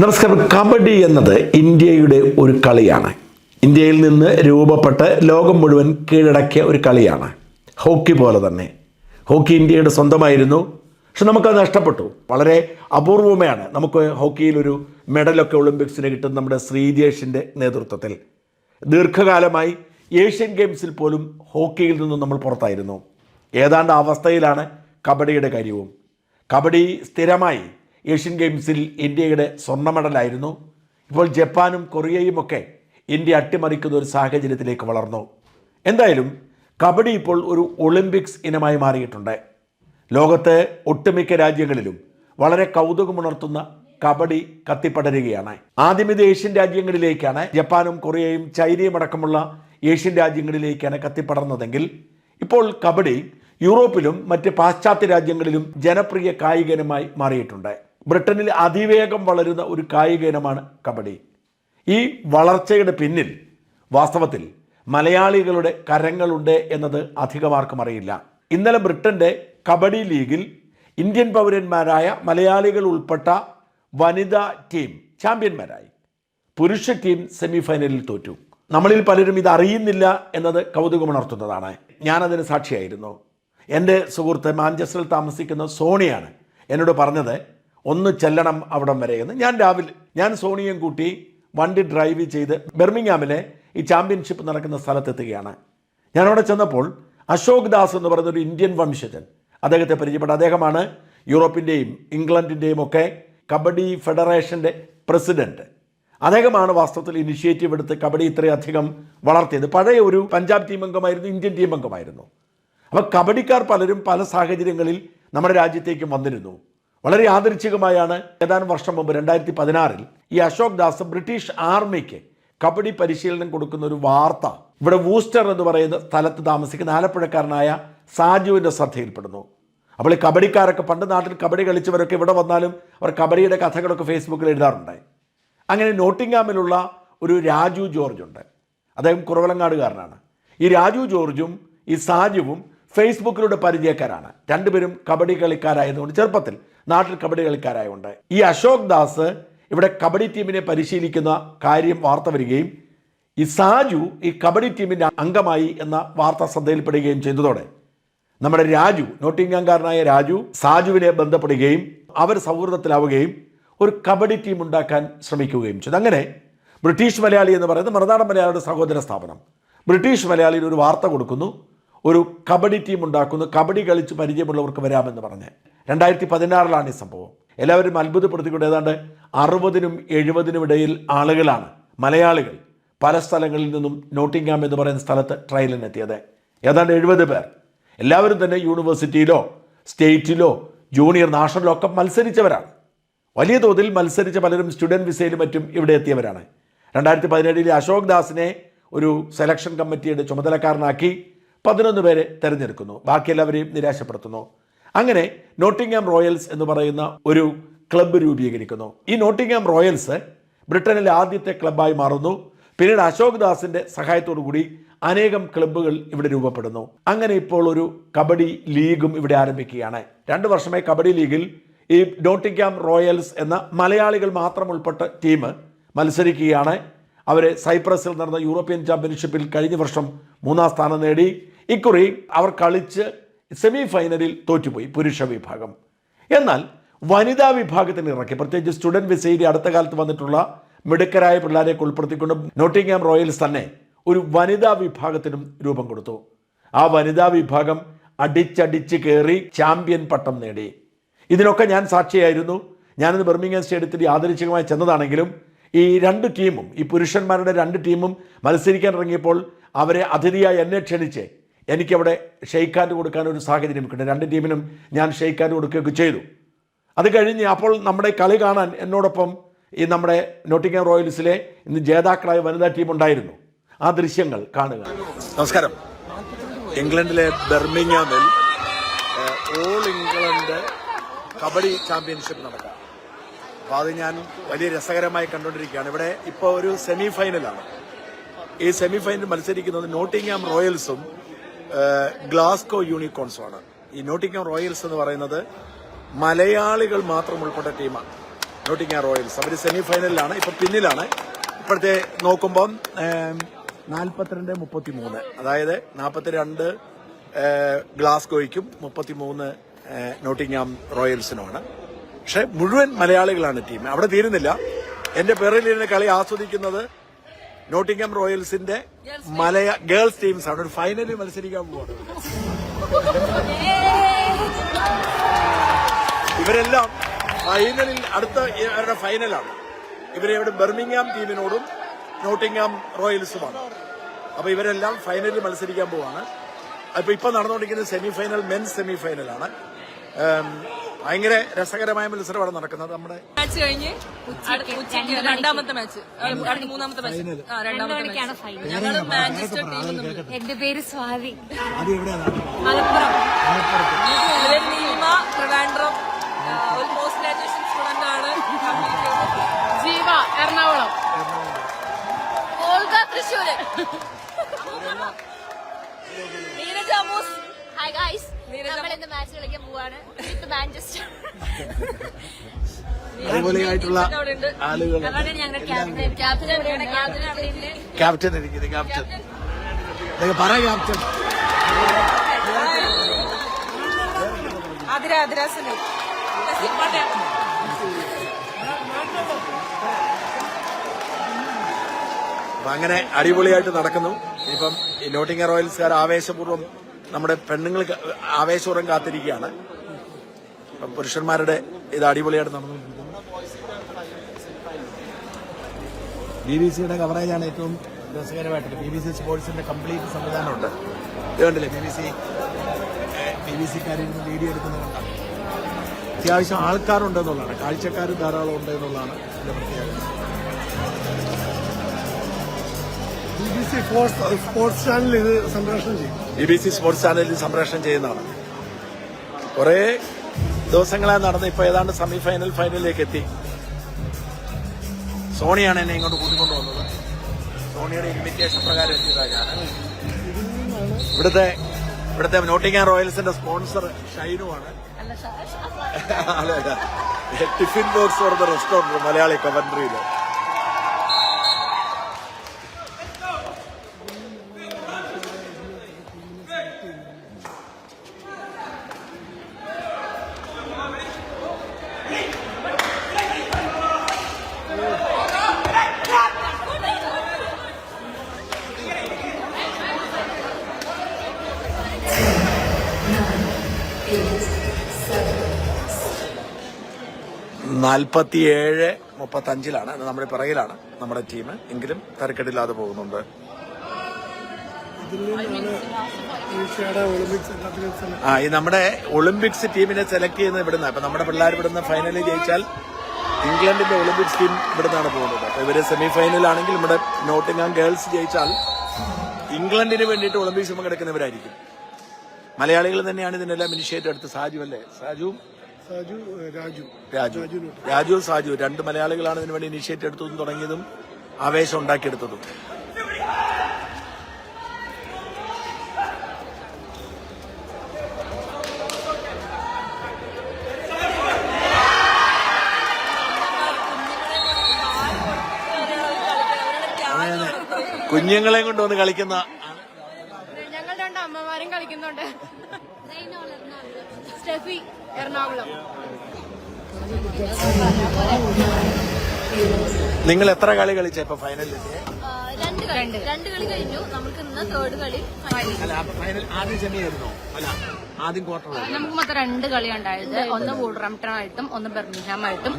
നമസ്കാരം. കബഡി എന്നത് ഇന്ത്യയുടെ ഒരു കളിയാണ്. ഇന്ത്യയിൽ നിന്ന് രൂപപ്പെട്ട് ലോകം മുഴുവൻ കീഴടക്കിയ ഒരു കളിയാണ്. ഹോക്കി പോലെ തന്നെ. ഹോക്കി ഇന്ത്യയുടെ സ്വന്തമായിരുന്നു. പക്ഷെ നമുക്കത് നഷ്ടപ്പെട്ടു. വളരെ അപൂർവമാണ് നമുക്ക് ഹോക്കിയിലൊരു മെഡലൊക്കെ ഒളിമ്പിക്സിന് കിട്ടും നമ്മുടെ ശ്രീജേഷിന്റെ നേതൃത്വത്തിൽ. ദീർഘകാലമായി ഏഷ്യൻ ഗെയിംസിൽ പോലും ഹോക്കിയിൽ നിന്നും നമ്മൾ പുറത്തായിരുന്നു. ഏതാണ്ട് അവസ്ഥയിലാണ് കബഡിയുടെ കാര്യവും. കബഡി സ്ഥിരമായി ഏഷ്യൻ ഗെയിംസിൽ ഇന്ത്യയുടെ സ്വർണ മെഡലായിരുന്നു. ഇപ്പോൾ ജപ്പാനും കൊറിയയും ഒക്കെ ഇന്ത്യ അട്ടിമറിക്കുന്ന ഒരു സാഹചര്യത്തിലേക്ക് വളർന്നു. എന്തായാലും കബഡി ഇപ്പോൾ ഒരു ഒളിമ്പിക്സ് ഇനമായി മാറിയിട്ടുണ്ട്. ലോകത്തെ ഒട്ടുമിക്ക രാജ്യങ്ങളിലും വളരെ കൗതുകമുണർത്തുന്ന കബഡി കത്തിപ്പടരുകയാണ്. ആദ്യം ഇത് ഏഷ്യൻ രാജ്യങ്ങളിലേക്കാണ് ജപ്പാനും കൊറിയയും ചൈനയും അടക്കമുള്ള ഏഷ്യൻ രാജ്യങ്ങളിലേക്കാണ് കത്തിപ്പടർന്നതെങ്കിൽ ഇപ്പോൾ കബഡി യൂറോപ്പിലും മറ്റ് പാശ്ചാത്യ രാജ്യങ്ങളിലും ജനപ്രിയ കായികനുമായി മാറിയിട്ടുണ്ട്. ബ്രിട്ടനിൽ അതിവേഗം വളരുന്ന ഒരു കായിക ഇനമാണ് കബഡി. ഈ വളർച്ചയുടെ പിന്നിൽ വാസ്തവത്തിൽ മലയാളികളുടെ കരങ്ങളുണ്ട് എന്നത് അധികമാർക്കും അറിയില്ല. ഇന്നലെ ബ്രിട്ടന്റെ കബഡി ലീഗിൽ ഇന്ത്യൻ പൗരന്മാരായ മലയാളികൾ ഉൾപ്പെട്ട വനിതാ ടീം ചാമ്പ്യന്മാരായി. പുരുഷ ടീം സെമിഫൈനലിൽ തോറ്റു. നമ്മളിൽ പലരും ഇത് അറിയുന്നില്ല എന്നത് കൗതുകമുണർത്തുന്നതാണ്. ഞാനതിന് സാക്ഷിയായിരുന്നു. എന്റെ സുഹൃത്ത് മാഞ്ചസ്റ്ററിൽ താമസിക്കുന്ന സോണിയാണ് എന്നോട് പറഞ്ഞത് ഒന്ന് ചെല്ലണം അവിടം വരെ എന്ന്. ഞാൻ രാവിലെ ഞാൻ സോണിയും കൂട്ടി വണ്ടി ഡ്രൈവ് ചെയ്ത് ബെർമിങ്ങാമിലെ ഈ ചാമ്പ്യൻഷിപ്പ് നടക്കുന്ന സ്ഥലത്തെത്തുകയാണ്. ഞാൻ അവിടെ ചെന്നപ്പോൾ അശോക് ദാസ് എന്ന് പറയുന്ന ഒരു ഇന്ത്യൻ വംശജൻ അദ്ദേഹത്തെ പരിചയപ്പെട്ട അദ്ദേഹമാണ് യൂറോപ്പിന്റെയും ഇംഗ്ലണ്ടിന്റെയും ഒക്കെ കബഡി ഫെഡറേഷന്റെ പ്രസിഡന്റ് അദ്ദേഹമാണ് വാസ്തവത്തിൽ ഇനിഷ്യേറ്റീവ് എടുത്ത് കബഡി ഇത്രയധികം വളർത്തിയത്. പഴയ ഒരു പഞ്ചാബ് ടീം അംഗമായിരുന്നു ഇന്ത്യൻ ടീം അംഗമായിരുന്നു. അപ്പോൾ കബഡിക്കാർ പലരും പല സാഹചര്യങ്ങളിൽ നമ്മുടെ രാജ്യത്തേക്കും വന്നിരുന്നു. വളരെ യാദൃച്ഛികമായാണ് ഏതാനും വർഷം മുമ്പ് രണ്ടായിരത്തി പതിനാറിൽ ഈ അശോക് ദാസ് ബ്രിട്ടീഷ് ആർമിക്ക് കബഡി പരിശീലനം കൊടുക്കുന്ന ഒരു വാർത്ത ഇവിടെ വൂസ്റ്റർ എന്ന് പറയുന്ന സ്ഥലത്ത് താമസിക്കുന്ന ആലപ്പുഴക്കാരനായ സാജുവിന്റെ ശ്രദ്ധയിൽപ്പെടുന്നു. അപ്പോൾ ഈ കബഡിക്കാരൊക്കെ പണ്ട് നാട്ടിൽ കബഡി കളിച്ചവരൊക്കെ ഇവിടെ വന്നാലും അവർ കബഡിയുടെ കഥകളൊക്കെ ഫേസ്ബുക്കിൽ എഴുതാറുണ്ട്. അങ്ങനെ നോട്ടിങ്ങാമിലുള്ള ഒരു രാജു ജോർജ് ഉണ്ട്. അദ്ദേഹം കുറവലങ്ങാടുകാരനാണ്. ഈ രാജു ജോർജും ഈ സാജുവും ഫേസ്ബുക്കിലൂടെ പരിചയക്കാരാണ്. രണ്ടുപേരും കബഡി കളിക്കാരായതുകൊണ്ട് ചെറുപ്പത്തിൽ നാട്ടിൽ കബഡി കളിക്കാരായതുകൊണ്ട് ഈ അശോക് ദാസ് ഇവിടെ കബഡി ടീമിനെ പരിശീലിക്കുന്ന കാര്യം വാർത്ത വരികയും ഈ സാജു ഈ കബഡി ടീമിന്റെ അംഗമായി എന്ന വാർത്ത ശ്രദ്ധയിൽപ്പെടുകയും ചെയ്തതോടെ നമ്മുടെ രാജു നോട്ടിങ്ങാംകാരനായ രാജു സാജുവിനെ ബന്ധപ്പെടുകയും അവർ സൗഹൃദത്തിലാവുകയും ഒരു കബഡി ടീം ഉണ്ടാക്കാൻ ശ്രമിക്കുകയും ചെയ്തു. അങ്ങനെ ബ്രിട്ടീഷ് മലയാളി എന്ന് പറയുന്നത് മറുനാടൻ മലയാളിയുടെ സഹോദര സ്ഥാപനം. ബ്രിട്ടീഷ് മലയാളിയിൽ ഒരു വാർത്ത കൊടുക്കുന്നു ഒരു കബഡി ടീം ഉണ്ടാക്കുന്നു. കബഡി കളിച്ച് പരിചയമുള്ളവർക്ക് വരാമെന്ന് പറഞ്ഞ്. രണ്ടായിരത്തി പതിനാറിലാണ് ഈ സംഭവം. എല്ലാവരും അത്ഭുതപ്പെടുത്തിക്കൊണ്ട് ഏതാണ്ട് അറുപതിനും എഴുപതിനും ഇടയിൽ ആളുകളാണ് മലയാളികൾ പല സ്ഥലങ്ങളിൽ നിന്നും നോട്ടിംഗാം എന്ന് പറയുന്ന സ്ഥലത്ത് ട്രയലിനെത്തിയത് ഏതാണ്ട് എഴുപത് പേർ. എല്ലാവരും തന്നെ യൂണിവേഴ്സിറ്റിയിലോ സ്റ്റേറ്റിലോ ജൂനിയർ നാഷണലോ ഒക്കെ മത്സരിച്ചവരാണ്. വലിയ തോതിൽ മത്സരിച്ച പലരും സ്റ്റുഡന്റ് വിസയിലും മറ്റും ഇവിടെ എത്തിയവരാണ്. രണ്ടായിരത്തി പതിനേഴിൽ അശോക് ദാസിനെ ഒരു സെലക്ഷൻ കമ്മിറ്റിയുടെ ചുമതലക്കാരനാക്കി പതിനൊന്ന് പേരെ തിരഞ്ഞെടുക്കുന്നു. ബാക്കി എല്ലാവരെയും നിരാശപ്പെടുത്തുന്നു. അങ്ങനെ നോട്ടിംഗ്ഹാം റോയൽസ് എന്ന് പറയുന്ന ഒരു ക്ലബ്ബ് രൂപീകരിക്കുന്നു. ഈ നോട്ടിംഗ്ഹാം റോയൽസ് ബ്രിട്ടനിലെ ആദ്യത്തെ ക്ലബ്ബായി മാറുന്നു. പിന്നീട് അശോക് സഹായത്തോടു കൂടി അനേകം ക്ലബ്ബുകൾ ഇവിടെ രൂപപ്പെടുന്നു. അങ്ങനെ ഇപ്പോൾ ഒരു കബഡി ലീഗും ഇവിടെ ആരംഭിക്കുകയാണ്. രണ്ട് വർഷമായി കബഡി ലീഗിൽ ഈ നോട്ടിംഗ്ഹാം റോയൽസ് എന്ന മലയാളികൾ മാത്രം ഉൾപ്പെട്ട ടീം മത്സരിക്കുകയാണ്. അവരെ സൈപ്രസിൽ നടന്ന യൂറോപ്യൻ ചാമ്പ്യൻഷിപ്പിൽ കഴിഞ്ഞ വർഷം മൂന്നാം സ്ഥാനം നേടി. ഇക്കുറി അവർ കളിച്ച് സെമി ഫൈനലിൽ തോറ്റുപോയി പുരുഷ വിഭാഗം. എന്നാൽ വനിതാ വിഭാഗത്തിന് ഇറക്കി. പ്രത്യേകിച്ച് സ്റ്റുഡന്റ് വിസയിൽ അടുത്ത കാലത്ത് വന്നിട്ടുള്ള മിടുക്കരായ പിള്ളേരെയൊക്കെ ഉൾപ്പെടുത്തിക്കൊണ്ട് നോട്ടിംഗ്ഹാം റോയൽസ് തന്നെ ഒരു വനിതാ വിഭാഗത്തിനും രൂപം കൊടുത്തു. ആ വനിതാ വിഭാഗം അടിച്ചടിച്ച് കയറി ചാമ്പ്യൻ പട്ടം നേടി. ഇതിനൊക്കെ ഞാൻ സാക്ഷിയായിരുന്നു. ഞാനിന്ന് ബെർമിംഗം സ്റ്റേഡിയത്തിൽ യാദൃച്ഛികമായി ചെന്നതാണെങ്കിലും ഈ രണ്ട് ടീമും ഈ പുരുഷന്മാരുടെ രണ്ട് ടീമും മത്സരിക്കാൻ ഇറങ്ങിയപ്പോൾ അവരെ അതിഥിയായി എന്നെ ക്ഷണിച്ച് എനിക്കവിടെ ഷെയ്ക്കാൻഡ് കൊടുക്കാൻ ഒരു സാഹചര്യം കിട്ടും. രണ്ട് ടീമിനും ഞാൻ ഷെയ്ക്കാൻഡ് കൊടുക്കുകയൊക്കെ ചെയ്തു. അത് കഴിഞ്ഞ് അപ്പോൾ നമ്മുടെ കളി കാണാൻ എന്നോടൊപ്പം ഈ നമ്മുടെ നോട്ടിങ്ങം റോയൽസിലെ ഇന്ന് ജേതാക്കളായ വനിതാ ടീം ഉണ്ടായിരുന്നു. ആ ദൃശ്യങ്ങൾ കാണുക. നമസ്കാരം. ഇംഗ്ലണ്ടിലെ ബെർമിംഗാമിൽ ഓൾ ഇംഗ്ലണ്ട് കബഡി ചാമ്പ്യൻഷിപ്പ് നടക്കാം. അപ്പോൾ അത് ഞാൻ വലിയ രസകരമായി കണ്ടുകൊണ്ടിരിക്കുകയാണ്. ഇവിടെ ഇപ്പോൾ ഒരു സെമി ഫൈനലാണ് ഈ സെമി ഫൈനൽ മത്സരിക്കുന്നത് നോട്ടിംഗ്ഹാം റോയൽസും ഗ്ലാസ്കോ യൂണിക്കോൺസുമാണ് ഈ നോട്ടിംഗ്ഹാം റോയൽസ് എന്ന് പറയുന്നത് മലയാളികൾ മാത്രം ഉൾപ്പെട്ട ടീമാണ്. Notting royals. അവർ സെമി ഫൈനലിലാണ് ഇപ്പൊ പിന്നിലാണ്. ഇപ്പോഴത്തെ നോക്കുമ്പം നാൽപ്പത്തിരണ്ട് മുപ്പത്തി മൂന്ന് അതായത് നാൽപ്പത്തിരണ്ട് ഗ്ലാസ്കോയ്ക്കും മുപ്പത്തിമൂന്ന് നോട്ടിംഗ്ഹാം റോയൽസിനുമാണ്. പക്ഷെ മുഴുവൻ മലയാളികളാണ് ടീം. അവിടെ തീരുന്നില്ല. എന്റെ പേരിലിരുന്ന് കളി ആസ്വദിക്കുന്നത് നോട്ടിംഗ്ഹാം റോയൽസിന്റെ മലയ ഗേൾസ് ടീംസ് ആണ്. ഒരു ഫൈനലിൽ മത്സരിക്കാൻ പോവാണ്. ഇവരെല്ലാം ഫൈനലിൽ അടുത്ത അവരുടെ ഫൈനലാണ്. ഇവരെ ഇവിടെ ബെർമിംഗ്ഹാം ടീമിനോടും നോട്ടിംഗ്ഹാം റോയൽസുമാണ്. അപ്പൊ ഇവരെല്ലാം ഫൈനലിൽ മത്സരിക്കാൻ പോവാണ്. അപ്പൊ ഇപ്പൊ നടന്നുകൊണ്ടിരിക്കുന്നത് സെമി ഫൈനൽ മെൻസ് സെമി ഫൈനലാണ് ഭയങ്കര രസകരമായ മത്സരമാണ് നടക്കുന്നത്. നമ്മുടെ മാച്ച് കഴിഞ്ഞ് ഉച്ചയ്ക്ക് രണ്ടാമത്തെ മാച്ച് മൂന്നാമത്തെ മാച്ച് രണ്ടാമത്തെ മാച്ച് ഞങ്ങൾ മാഞ്ചസ്റ്റർ ടീം എന്റെ പേര് സ്വാതി. മലപ്പുറം. ഇവർ നീലിമ ട്രിവാൻഡ്രം ആ, ഒരു പോസ്റ്റ് ഗ്രാജുവേഷൻ സ്റ്റുഡന്റ് ആണ്. ജീവ എറണാകുളം. ഓൾഗ തൃശ്ശൂര്. നീരജ അമൂസ്. ഹായ് ഗൈസ് ഇന്ന് മാച്ച് കളിക്കാൻ പോവാണ്? വിത്ത് മാഞ്ചസ്റ്റർ അടിപൊളിയായിട്ടുള്ള ആളുകൾ അതാണ് ഞങ്ങളുടെ ക്യാപ്റ്റൻ ക്യാപ്റ്റൻ ഇരിക്കുന്നത് പറ ക്യാപ്റ്റൻ അങ്ങനെ അടിപൊളിയായിട്ട് നടക്കുന്നു. ഇപ്പം നോട്ടിംഗ നോട്ടിംഗ് റോയൽസുകാർ ആവേശപൂർവം നമ്മുടെ പെണ്ണുങ്ങൾ ആവേശപൂർവം കാത്തിരിക്കുകയാണ്. പുരുഷന്മാരുടെ ഇത് അടിപൊളിയായിട്ട് നടന്നു ബി ബി സിയുടെ കവറേജാണ് ഏറ്റവും രസകരമായിട്ടുള്ളത്. ബി ബി സി സ്പോർട്സിന്റെ കംപ്ലീറ്റ് സംവിധാനമുണ്ട്. ഇത് കണ്ടില്ലേ? B B C B B സിക്കാരിന്ന് video എടുക്കുന്നതുകൊണ്ടാണ് അത്യാവശ്യം ആൾക്കാരുണ്ടെന്നുള്ളതാണ് കാഴ്ചക്കാരും ധാരാളം ഉണ്ട് എന്നുള്ളതാണ് പ്രത്യേകത. B B C sports sports channel ഇത് സംപ്രേഷണം ചെയ്യും. ബി ബി സി സ്പോർട്സ് ചാനലിൽ സംപ്രേഷണം ചെയ്യുന്നതാണ്. കുറേ ദിവസങ്ങളായി നടന്ന് ഇപ്പോൾ ഏതാണ്ട് സെമി ഫൈനൽ ഫൈനലിലേക്ക് എത്തി. സോണിയാണ് എന്നെ ഇങ്ങോട്ട് കൂട്ടിക്കൊണ്ടു വന്നത്. സോണിയുടെ ഇൻവിറ്റേഷൻ പ്രകാരം എത്തിയതാണ് ഞാൻ. ഇവിടുത്തെ ഇവിടുത്തെ നോട്ടിംഗ് റോയൽസിന്റെ സ്പോൺസർ ഷൈനുമാണ്. ടിഫിൻ ബോക്സ് പറഞ്ഞ റെസ്റ്റോറന്റ് റെസ്റ്റോറന്റ് മലയാളി കവൻട്രിയിൽ നാൽപ്പത്തിയേഴ് മുപ്പത്തി അഞ്ചിലാണ് നമ്മുടെ പിറകിലാണ് നമ്മുടെ ടീം. എങ്കിലും തരക്കെട്ടില്ലാതെ പോകുന്നുണ്ട്. ആ ഈ നമ്മുടെ ഒളിമ്പിക്സ് ടീമിനെ സെലക്ട് ചെയ്യുന്നത് ഇവിടുന്ന്. അപ്പൊ നമ്മുടെ പിള്ളേർ ഇവിടുന്ന് ഫൈനലിൽ ജയിച്ചാൽ ഇംഗ്ലണ്ടിന്റെ ഒളിമ്പിക്സ് ടീം ഇവിടുന്നാണ് പോകുന്നത്. അപ്പൊ ഇവർ സെമി ഫൈനലാണെങ്കിൽ നമ്മുടെ നോട്ടിംഗാം ഗേൾസ് ജയിച്ചാൽ ഇംഗ്ലണ്ടിന് വേണ്ടിയിട്ട് ഒളിമ്പിക്സ് പങ്കെടുക്കുന്നവരായിരിക്കും മലയാളികൾ തന്നെയാണ് ഇതിനെല്ലാം ഇനിഷ്യേറ്റീവ് എടുത്ത് സാജു അല്ലേ? സാജുവും സാജു രാജു. രാജു. രാജു സാജു രണ്ട് മലയാളികളാണ് ഇതിനു വേണ്ടി ഇനിഷ്യേറ്റ് എടുത്തതും തുടങ്ങിയതും ആവേശം ഉണ്ടാക്കിയെടുത്തതും. കുഞ്ഞുങ്ങളെ കൊണ്ടുവന്ന് കളിക്കുന്ന ഞങ്ങൾ രണ്ട് കളിക്കുന്നുണ്ട് സ്റ്റെഫി എറണാകുളം. നിങ്ങൾ എത്ര കളി കളിച്ച ഇപ്പൊ ഫൈനലിൽ രണ്ട് കളി. രണ്ട്. കളി കഴിഞ്ഞു. നമുക്ക് ഇന്ന് തേർഡ് കളി അല്ല ഫൈനൽ ആദ്യം സെമി ആയിരുന്നോ? അല്ല ആദ്യം ക്വാർട്ടർ നമുക്ക് മൊത്തം രണ്ട് കളി ഉണ്ടായത്. ഒന്ന് വൂൾറംപ്ടൺ ആയിട്ടും ഒന്ന് ബെർമിംഗ്ഹാം ആയിട്ടും.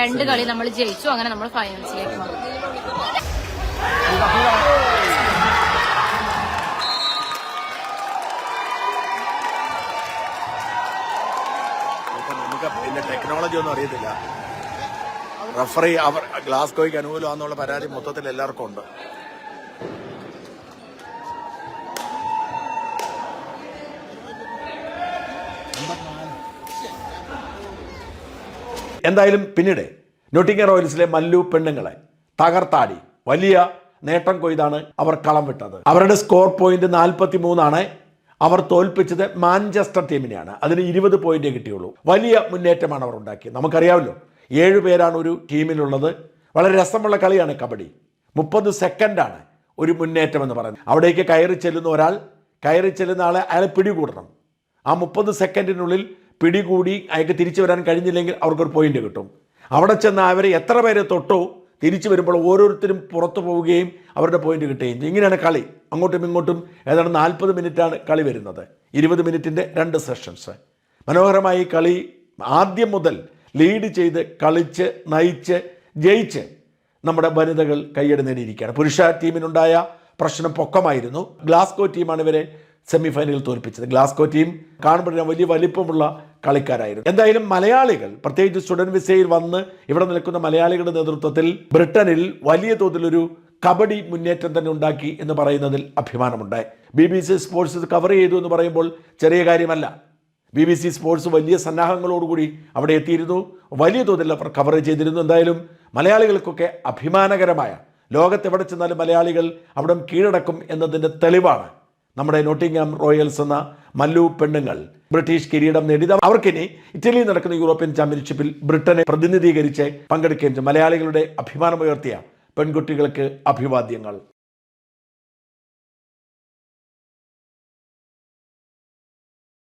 രണ്ട് കളി നമ്മൾ ജയിച്ചു. അങ്ങനെ നമ്മൾ ഫൈനൽസിലേക്ക് വന്നു. നമുക്ക് ഇതിന്റെ ടെക്നോളജി ഒന്നും അറിയത്തില്ല. റഫറി അവർ ഗ്ലാസ്കോയ്ക്ക് അനുകൂലമാണെന്നുള്ള പരാതി മൊത്തത്തിൽ എല്ലാവർക്കും ഉണ്ട്. എന്തായാലും പിന്നീട് നോട്ടിംഗ റോയൽസിലെ മല്ലു പെണ്ണുങ്ങളെ തകർത്താടി. വലിയ നേട്ടം കൊയ്താണ് അവർ കളം വിട്ടത്. അവരുടെ സ്കോർ പോയിന്റ് നാൽപ്പത്തി മൂന്നാണ് അവർ തോൽപ്പിച്ചത് മാഞ്ചസ്റ്റർ ടീമിനെയാണ്. അതിന് ഇരുപത് പോയിന്റേ കിട്ടിയുള്ളൂ. വലിയ മുന്നേറ്റമാണ് അവർ ഉണ്ടാക്കിയത്. നമുക്കറിയാമല്ലോ ഏഴ് പേരാണ് ഒരു ടീമിലുള്ളത്. വളരെ രസമുള്ള കളിയാണ് കബഡി. മുപ്പത് സെക്കൻഡാണ് ഒരു മുന്നേറ്റം എന്ന് പറയുന്നത്. അവിടേക്ക് കയറി ചെല്ലുന്ന ഒരാൾ കയറി ചെല്ലുന്ന ആളെ അയാളെ പിടികൂടണം. ആ മുപ്പത് സെക്കൻഡിനുള്ളിൽ പിടികൂടി അയാൾക്ക് തിരിച്ചു വരാൻ കഴിഞ്ഞില്ലെങ്കിൽ അവർക്കൊരു പോയിന്റ് കിട്ടും. അവിടെ ചെന്ന് അവർ എത്ര പേരെ തൊട്ടോ തിരിച്ചു വരുമ്പോൾ ഓരോരുത്തരും പുറത്തു പോവുകയും അവരുടെ പോയിന്റ് കിട്ടുകയും ഇങ്ങനെയാണ് കളി. അങ്ങോട്ടും ഇങ്ങോട്ടും ഏതാണ്ട് നാൽപ്പത് മിനിറ്റാണ് കളി വരുന്നത്. ഇരുപത് മിനിറ്റിന്റെ രണ്ട് സെഷൻസ് മനോഹരമായി കളി ആദ്യം മുതൽ ലീഡ് ചെയ്ത് കളിച്ച് നയിച്ച് ജയിച്ച് നമ്മുടെ വനിതകൾ കയ്യടി നേടിയിരിക്കുകയാണ്. പുരുഷ ടീമിനുണ്ടായ പ്രശ്നം പൊക്കമായിരുന്നു. ഗ്ലാസ്കോ ടീമാണ് ഇവരെ സെമി ഫൈനലിൽ തോൽപ്പിച്ചത്. ഗ്ലാസ്കോ ടീം കാണുമ്പോൾ വലിയ വലിപ്പമുള്ള കളിക്കാരായിരുന്നു. എന്തായാലും മലയാളികൾ പ്രത്യേകിച്ച് സ്റ്റുഡന്റ് വിസയിൽ വന്ന് ഇവിടെ നിൽക്കുന്ന മലയാളികളുടെ നേതൃത്വത്തിൽ ബ്രിട്ടനിൽ വലിയ തോതിലൊരു കബഡി മുന്നേറ്റം തന്നെ ഉണ്ടാക്കി എന്ന് പറയുന്നതിൽ അഭിമാനമുണ്ട് B B C sports cover ചെയ്തു എന്ന് പറയുമ്പോൾ ചെറിയ കാര്യമല്ല. ബി ബി സി സ്പോർട്സ് വലിയ സന്നാഹങ്ങളോടുകൂടി അവിടെ എത്തിയിരുന്നു. വലിയ തോതിൽ അവർ കവർ ചെയ്തിരുന്നു. എന്തായാലും മലയാളികൾക്കൊക്കെ അഭിമാനകരമായ ലോകത്ത് എവിടെ ചെന്നാലും മലയാളികൾ അവിടെ കീഴടക്കും എന്നതിന്റെ തെളിവാണ് നമ്മുടെ നോട്ടിംഗ്ഹാം റോയൽസ് എന്ന മല്ലു പെണ്ണുങ്ങൾ. ബ്രിട്ടീഷ് കിരീടം നേടിയത് അവർക്കിനി ഇറ്റലിയിൽ നടക്കുന്ന യൂറോപ്യൻ ചാമ്പ്യൻഷിപ്പിൽ ബ്രിട്ടനെ പ്രതിനിധീകരിച്ച് പങ്കെടുക്കുകയും മലയാളികളുടെ അഭിമാനമുയർത്തിയ പെൺകുട്ടികൾക്ക് അഭിവാദ്യങ്ങൾ.